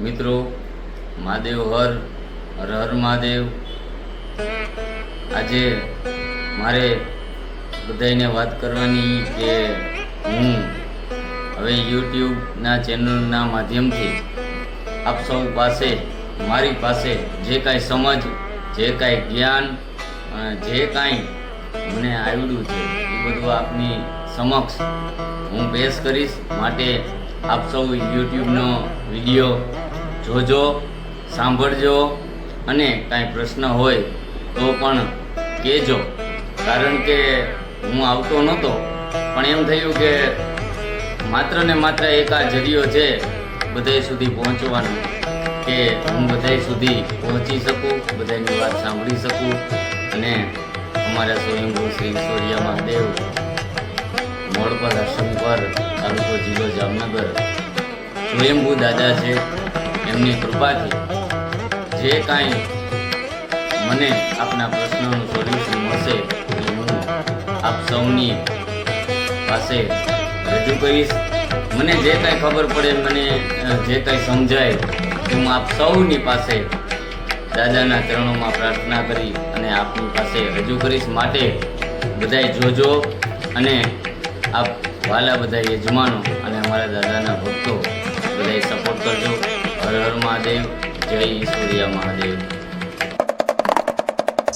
મિત્રો, મહાદેવ હર હર હર મહાદેવ. આજે મારે બધાને વાત કરવાની કે હું હવે યુટ્યુબના ચેનલના માધ્યમથી આપ સૌ પાસે, મારી પાસે જે કાંઈ સમજ, જે કાંઈ જ્ઞાન જે કાંઈ મને આવડ્યું છે, એ બધું આપની સમક્ષ હું પેશ કરીશ માટે આપ સૌ યુટ્યુબનો વીડિયો જોજો, સાંભળજો અને કાંઈ પ્રશ્ન હોય તો પણ કહેજો. કારણ કે હું આવતો નહોતો, પણ એમ થયું કે માત્ર ને માત્ર એક આ જરિયો છે બધાય સુધી પહોંચવાનો, કે હું બધાય સુધી પહોંચી શકું બધાની વાત સાંભળી શકું અને અમારા સ્વયંભૂ શ્રી સૂર્ય મહાદેવ મોડપરા તાલુકો જિલ્લો જામનગર. સ્વયંભૂ દાદા છે, એમની કૃપાથી જે કાંઈ મને આપના પ્રશ્નોનું સોલ્યુશન મળશે, એ હું આપ સૌની પાસે રજૂ કરીશ. મને જે કાંઈ ખબર પડે, મને જે કાંઈ સમજાય હું આપ સૌની પાસે દાદાના ચરણોમાં પ્રાર્થના કરી અને આપની પાસે રજૂ કરીશ. માટે બધાય જોજો અને આપ વાલા બધા યજમાનો અને અમારા દાદાના ભક્તો બધા સપોર્ટ કરજો. હર હર મહાદેવ. જય સૂર્યા મહાદેવ.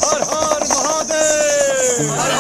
હર હર મહાદેવ.